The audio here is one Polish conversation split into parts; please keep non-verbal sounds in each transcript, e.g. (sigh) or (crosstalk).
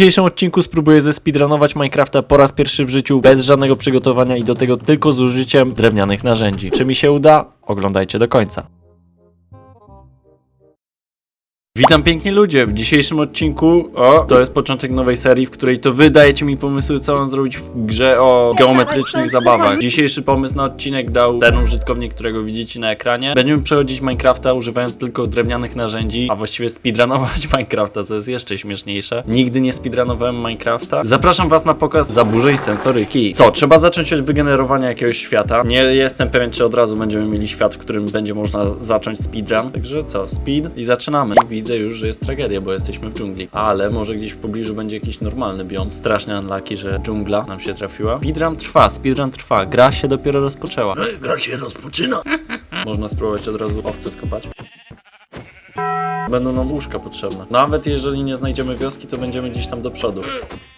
dzisiejszym odcinku spróbuję zespeedrunować Minecrafta po raz pierwszy w życiu, bez żadnego przygotowania i do tego tylko z użyciem drewnianych narzędzi. Czy mi się uda? Oglądajcie do końca. Witam piękni ludzie, w dzisiejszym odcinku, o, to jest początek nowej serii, w której to wy dajecie mi pomysły, co mam zrobić w grze o geometrycznych zabawach. Dzisiejszy pomysł na odcinek dał ten użytkownik, którego widzicie na ekranie. Będziemy przechodzić Minecrafta używając tylko drewnianych narzędzi, a właściwie speedrunować (laughs) Minecrafta, co jest jeszcze śmieszniejsze. Nigdy nie speedrunowałem Minecrafta. Zapraszam was na pokaz zaburzeń sensoryki. Co, trzeba zacząć od wygenerowania jakiegoś świata. Nie jestem pewien, czy od razu będziemy mieli świat, w którym będzie można zacząć speedrun. Także co, speed i zaczynamy. Widzę już, że jest tragedia, bo jesteśmy w dżungli. Ale może gdzieś w pobliżu będzie jakiś normalny biom. Strasznie unlucky, że dżungla nam się trafiła. Speedrun trwa, speedrun trwa. Gra się dopiero rozpoczęła. Gra się rozpoczyna. Można spróbować od razu owce skopać. Będą nam łóżka potrzebne. Nawet jeżeli nie znajdziemy wioski, to będziemy gdzieś tam do przodu.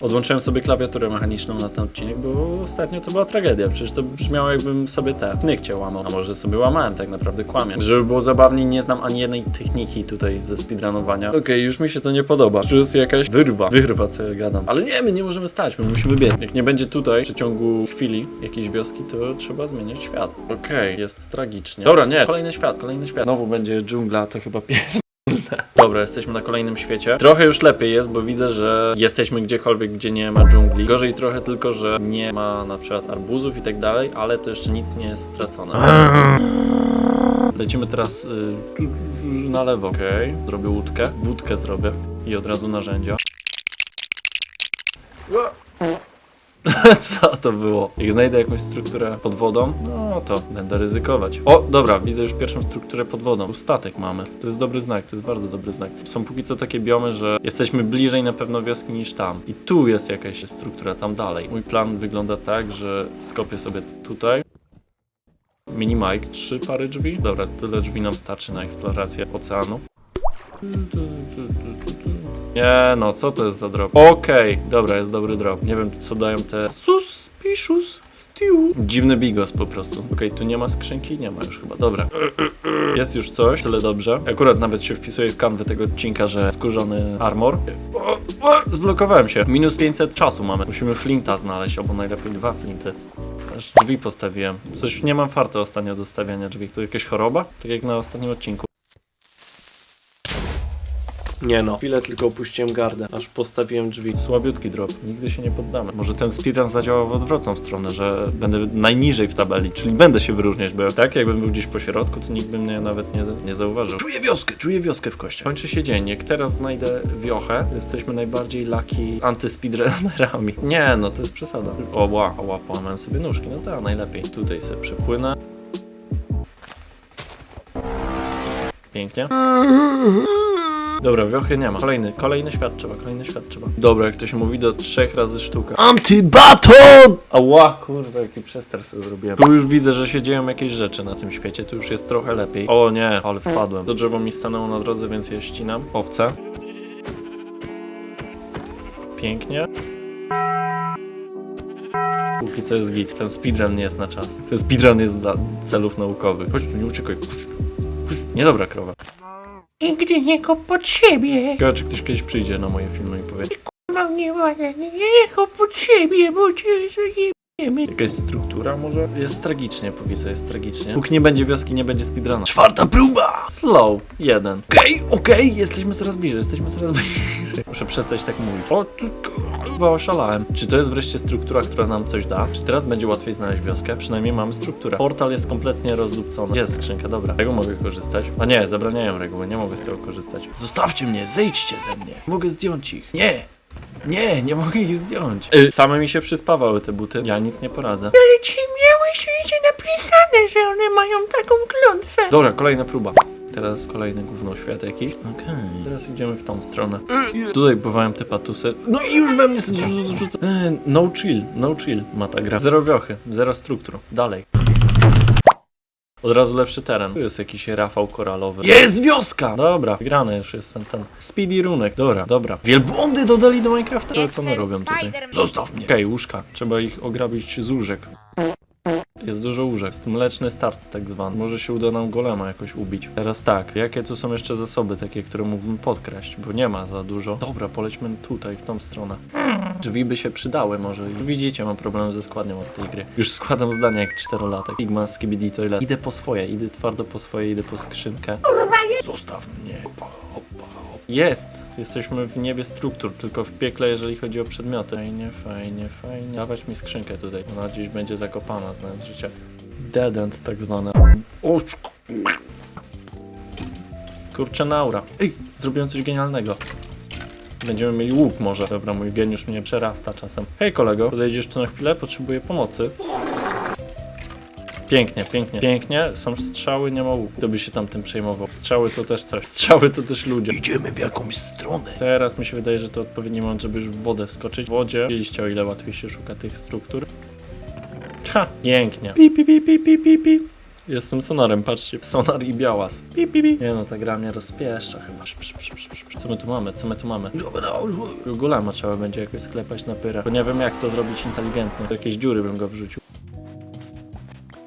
Odłączyłem sobie klawiaturę mechaniczną na ten odcinek, bo ostatnio to była tragedia. Przecież to brzmiało jakbym sobie te nykcie łamał. A może sobie łamałem, tak naprawdę kłamie. Żeby było zabawniej, nie znam ani jednej techniki tutaj ze speedrunowania. Okej, już mi się to nie podoba. Czy jest jakaś wyrwa? Wyrwa, co ja gadam. Ale nie, my nie możemy stać, my musimy biec. Jak nie będzie tutaj w przeciągu chwili jakiejś wioski, to trzeba zmieniać świat. Okej, jest tragicznie. Dobra, nie. Kolejny świat, kolejny świat. Znowu będzie dżungla, to chyba pierwszy. (laughs) Dobra, jesteśmy na kolejnym świecie. Trochę już lepiej jest, bo widzę, że jesteśmy gdziekolwiek, gdzie nie ma dżungli. Gorzej trochę tylko, że nie ma na przykład arbuzów i tak dalej, ale to jeszcze nic nie jest stracone. (laughs) Lecimy teraz y, na lewo. Okej, zrobię łódkę. Wódkę zrobię i od razu narzędzia. (laughs) Co to było? Jak znajdę jakąś strukturę pod wodą, no to będę ryzykować. O, dobra, widzę już pierwszą strukturę pod wodą. Tu statek mamy. To jest dobry znak, to jest bardzo dobry znak. Są póki co takie biomy, że jesteśmy bliżej na pewno wioski niż tam. I tu jest jakaś struktura, tam dalej. Mój plan wygląda tak, że skopię sobie tutaj. Mini Mike, trzy pary drzwi. Dobra, tyle drzwi nam starczy na eksplorację oceanu. Nie no, co to jest za drop? Okej, dobra, jest dobry drop. Nie wiem, co dają te suspicious stew. Dziwny bigos po prostu. Okej, tu nie ma skrzynki? Nie ma już chyba, dobra. Jest już coś, tyle dobrze. Akurat nawet się wpisuje w kanwę tego odcinka, że skórzony armor. Zblokowałem się. Minus 500 czasu mamy. Musimy flinta znaleźć, albo najlepiej dwa flinty. Aż drzwi postawiłem. Coś nie mam farty ostatnio do stawiania drzwi. To jakaś choroba? Tak jak na ostatnim odcinku. Nie no, chwilę tylko opuściłem gardę, aż postawiłem drzwi. Słabiutki drop, nigdy się nie poddamy. Może ten speedrun zadziała w odwrotną stronę, że będę najniżej w tabeli, czyli będę się wyróżniać, bo tak jakbym był gdzieś po środku, to nikt by mnie nawet nie, nie zauważył. Czuję wioskę, czuję wioskę w kościach. Kończy się dzień, jak teraz znajdę wiochę, jesteśmy najbardziej lucky antyspeedrunnerami. Nie no, to jest przesada. O ła, o ła, połamałem sobie nóżki, no tak, najlepiej. Tutaj sobie przepłynę. Pięknie. Dobra, wiochy nie ma. Kolejny, kolejny świat trzeba, kolejny świat trzeba. Dobra, jak to się mówi, do trzech razy sztuka. Antybaton! Ała, kurwa, jaki przester sobie zrobiłem. Tu już widzę, że się dzieją jakieś rzeczy na tym świecie, tu już jest trochę lepiej. O nie, ale wpadłem. To drzewo mi stanęło na drodze, więc je ścinam. Owce. Pięknie. Póki co jest git. Ten speedrun nie jest na czas. Ten speedrun jest dla celów naukowych. Chodź tu, nie uciekaj. Chodź tu. Chodź tu. Niedobra krowa. Nigdy nie go pod siebie. Ciekawe, czy ktoś kiedyś przyjdzie na moje filmy i powie Mam nie wolę, nie go pod siebie, bo cię Jakaś struktura może? Jest tragicznie, póki co jest tragicznie. Póki nie będzie wioski, nie będzie speedruna. Czwarta próba! Slow, jeden. Okej, okej, jesteśmy coraz bliżej, jesteśmy coraz (laughs) bliżej. Muszę przestać tak mówić. O, tu, chyba oszalałem. Czy to jest wreszcie struktura, która nam coś da? Czy teraz będzie łatwiej znaleźć wioskę? Przynajmniej mamy strukturę. Portal jest kompletnie rozdupcony. Jest skrzynka, dobra. Tego mogę korzystać. A nie, zabraniają reguły, nie mogę z tego korzystać. Zostawcie mnie, zejdźcie ze mnie! Mogę zdjąć ich. Nie! Nie, nie mogę ich zdjąć. Y, same mi się przyspawały te buty. Ja nic nie poradzę. Ale ci miałeś wiecie napisane, że one mają taką klątwę. Dobra, kolejna próba. Teraz kolejny gówno świat jakiś. Okej. Teraz idziemy w tą stronę. Tutaj bywałem te patusy. No i już we mnie rzuca. E, No chill, no chill ma ta gra. Zero wiochy, zero struktur. Dalej. Od razu lepszy teren. Tu jest jakiś Rafał koralowy. Jest wioska! Dobra, wygrany już jest ten, ten speedy runek. Dobra, dobra. Wielbłądy dodali do Minecrafta? Ale co one robią tutaj? Zostaw mnie! Okej, łóżka. Trzeba ich ograbić z łóżek. Jest dużo łóżek. Jest mleczny start tak zwany. Może się uda nam golema jakoś ubić. Teraz tak, jakie tu są jeszcze zasoby takie, które mógłbym podkraść, bo nie ma za dużo. Dobra, polećmy tutaj, w tą stronę. Drzwi by się przydały może. Widzicie, mam problem ze składnią od tej gry. Już składam zdania jak czterolatek. Sigma, skibidi, toilet. Idę po swoje, idę twardo po swoje, idę po skrzynkę. Zostaw Jest! Jesteśmy w niebie struktur, tylko w piekle, jeżeli chodzi o przedmioty. Fajnie, fajnie, fajnie. Dawać mi skrzynkę tutaj. Ona gdzieś będzie zakopana, znając życie. Dead end tak zwane. O, Kurczę, naura. Ej, zrobiłem coś genialnego. Będziemy mieli łuk może. Dobra, mój geniusz mnie przerasta czasem. Hej kolego, podejdziesz tu na chwilę? Potrzebuję pomocy. Pięknie, pięknie, pięknie. Są strzały, nie ma łuku. Kto by się tam tym przejmował? Strzały to też coś. Strzały to też ludzie. Idziemy w jakąś stronę. Teraz mi się wydaje, że to odpowiedni moment, żeby już w wodę wskoczyć. W wodzie widzieliście o ile łatwiej się szuka tych struktur. Ha! Pięknie. Pi, pi, pi, pi, pi, pi, pi. Jestem sonarem, patrzcie. Sonar i białas. Pi, pi, pi. Nie no, ta gra mnie rozpieszcza chyba. Psz, psz, psz, psz, psz. Co my tu mamy? Co my tu mamy? Gulama trzeba będzie jakoś sklepać na pyrę. Bo nie wiem jak to zrobić inteligentnie. Do jakiejś dziury bym go wrzucił.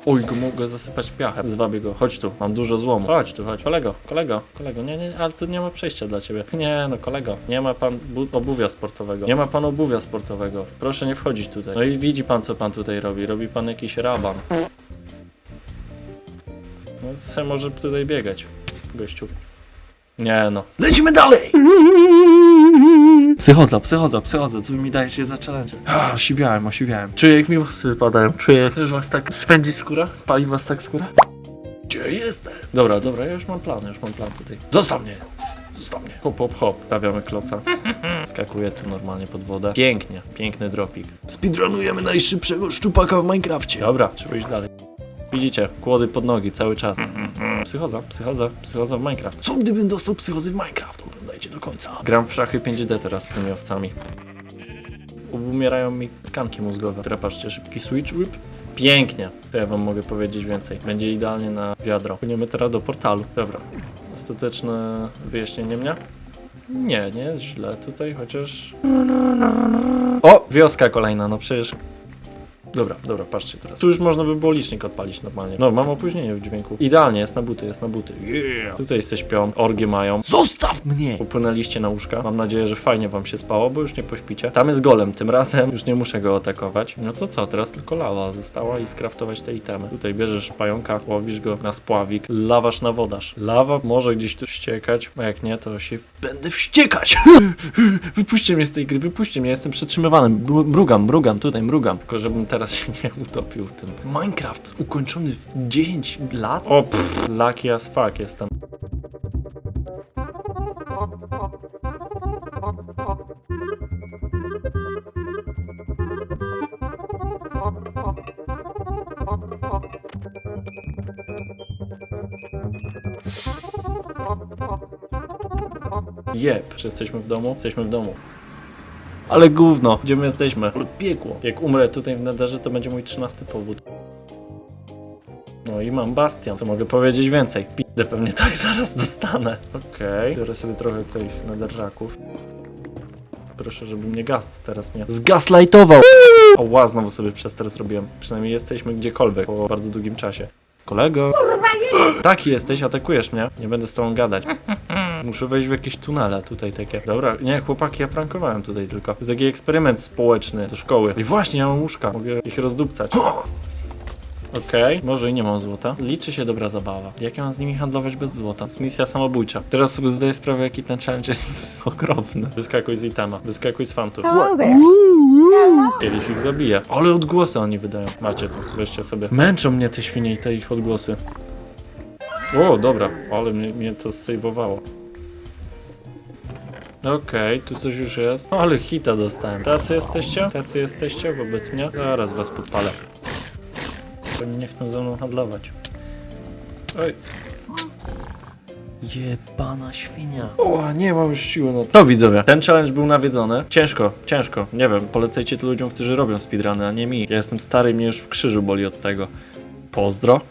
Oj, go mogę zasypać piachem. Zwabię go. Chodź tu, mam dużo złomu. Chodź tu, chodź. Kolego, kolego, kolego. Nie, nie, ale tu nie ma przejścia dla ciebie. Nie, no kolego. Nie ma pan bu- obuwia sportowego. Nie ma pan obuwia sportowego. Proszę nie wchodzić tutaj. No i widzi pan, co pan tutaj robi. Robi pan jakiś raban. No, se może tutaj biegać, gościu. Nie no. Lecimy dalej. Psychoza, psychoza, psychoza, co wy mi dajecie za challenge? Osiwiałem, osiwiałem. Czuję jak mi włosy wypadają, czuję, że was tak spędzi skóra, pali was tak skóra. Gdzie jestem? Dobra, dobra, ja już mam plan, już mam plan tutaj. Zostaw mnie. Zostaw mnie. Hop, hop, hop, stawiamy kloca. (laughs) Skakuję tu normalnie pod wodę. Pięknie, piękny dropik. Speedrunujemy najszybszego szczupaka w Minecrafcie. Dobra, trzeba iść dalej. Widzicie, kłody pod nogi cały czas. (laughs) Psychoza, psychoza, psychoza w Minecraft. Co gdybym dostał psychozy w Minecraft? Oglądajcie do końca. Gram w szachy 5D teraz z tymi owcami. Umierają mi tkanki mózgowe. Teraz patrzcie, szybki switch whip. Pięknie. To ja wam mogę powiedzieć więcej. Będzie idealnie na wiadro. Płyniemy teraz do portalu. Dobra. Ostateczne wyjaśnienie mnie? Nie, nie jest źle tutaj, chociaż... O! Wioska kolejna, no przecież... Dobra, dobra, patrzcie teraz. Tu już można by było licznik odpalić normalnie. No, mam opóźnienie w dźwięku. Idealnie, jest na buty, jest na buty. Yeah. Tutaj śpią, orgie mają. Zostaw mnie. Upłynęliście na łóżka. Mam nadzieję, że fajnie wam się spało, bo już nie pośpicie. Tam jest golem, tym razem już nie muszę go atakować. No to co, teraz tylko lawa została i skraftować te itemy. Tutaj bierzesz pająka, łowisz go na spławik, lawasz na wodarz. Lawa może gdzieś tu ściekać, a jak nie, to się... Będę wściekać. (laughs) Wypuśćcie mnie z tej gry, wypuśćcie mnie, jestem przetrzymywany. Bru- Mrugam, mrugam, tutaj mrugam. Tylko żebym teraz się nie utopił w tym. Minecraft ukończony w 10 lat? O, pff, lucky as fuck jestem. Jep, czy jesteśmy w domu? Jesteśmy w domu. Ale gówno, gdzie my jesteśmy? Ale piekło. Jak umrę tutaj w nederze, to będzie mój trzynasty powód. No i mam bastion. Co mogę powiedzieć więcej? Pizdę pewnie tak (laughs) zaraz dostanę. Okej. Biorę sobie trochę tych nederraków. Proszę, żeby mnie gaz teraz nie zgaslightował. O, ła, znowu sobie przester zrobiłem. Przynajmniej jesteśmy gdziekolwiek po bardzo długim czasie. Kolego! Taki jesteś, atakujesz mnie. Nie będę z tobą gadać. Muszę wejść w jakieś tunele tutaj takie. Dobra, nie, chłopaki, ja prankowałem tutaj tylko. To jest taki eksperyment społeczny do szkoły. I właśnie, ja mam łóżka. Mogę ich rozdupcać. Okej, może i nie mam złota. Liczy się dobra zabawa. Jak ja mam z nimi handlować bez złota? To jest misja samobójcza. Teraz sobie zdaję sprawę, jaki ten challenge jest (laughs) okropny. Wyskakuj z itema, wyskakuj z fantów. Kiedyś ich zabiję. Ale odgłosy oni wydają. Macie to, weźcie sobie. Męczą mnie te świnie i te ich odgłosy. O, dobra, ale mnie, mnie to sejwowało. Okej, tu coś już jest. Ale hita dostałem. Tacy jesteście? Tacy jesteście wobec mnie? Zaraz was podpalę. Oni nie chcą ze mną handlować. Oj. Jebana świnia. O, nie mam już siły na to. To widzowie, ten challenge był nawiedzony. Ciężko, ciężko. Nie wiem, polecajcie to ludziom, którzy robią speedruny, a nie mi. Ja jestem stary, mnie już w krzyżu boli od tego. Pozdro.